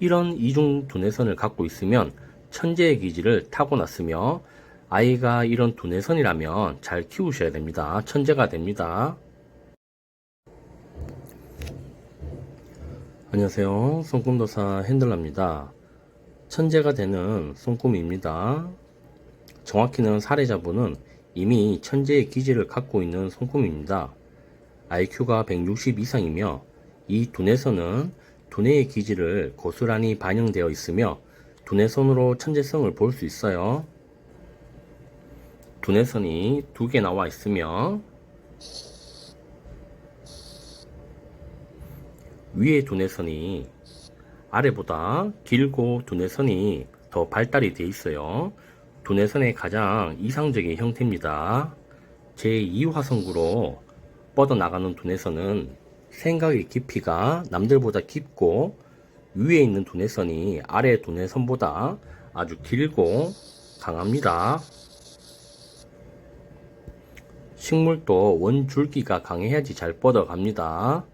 이런 이중 두뇌선을 갖고 있으면 천재의 기질을 타고났으며 아이가 이런 두뇌선이라면 잘 키우셔야 됩니다. 천재가 됩니다. 안녕하세요. 손꿈도사 핸들러입니다. 천재가 되는 손꿈입니다. 정확히는 사례자분은 이미 천재의 기질을 갖고 있는 손꿈입니다. IQ가 160 이상이며 이 두뇌선은 두뇌의 기질을 고스란히 반영되어 있으며 두뇌선으로 천재성을 볼 수 있어요. 두뇌선이 두 개 나와 있으며 위의 두뇌선이 아래보다 길고 두뇌선이 더 발달이 되어 있어요. 두뇌선의 가장 이상적인 형태입니다. 제2화성구로 뻗어나가는 두뇌선은 생각의 깊이가 남들보다 깊고 위에 있는 두뇌선이 아래 두뇌선보다 아주 길고 강합니다. 식물도 원줄기가 강해야지 잘 뻗어갑니다.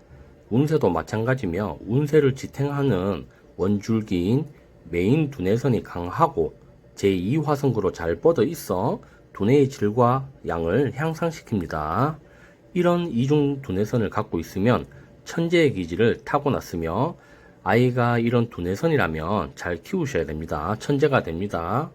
운세도 마찬가지며 운세를 지탱하는 원줄기인 메인 두뇌선이 강하고 제2화성구로 잘 뻗어 있어 두뇌의 질과 양을 향상시킵니다. 이런 이중 두뇌선을 갖고 있으면 천재의 기질을 타고났으며 아이가 이런 두뇌선이라면 잘 키우셔야 됩니다. 천재가 됩니다.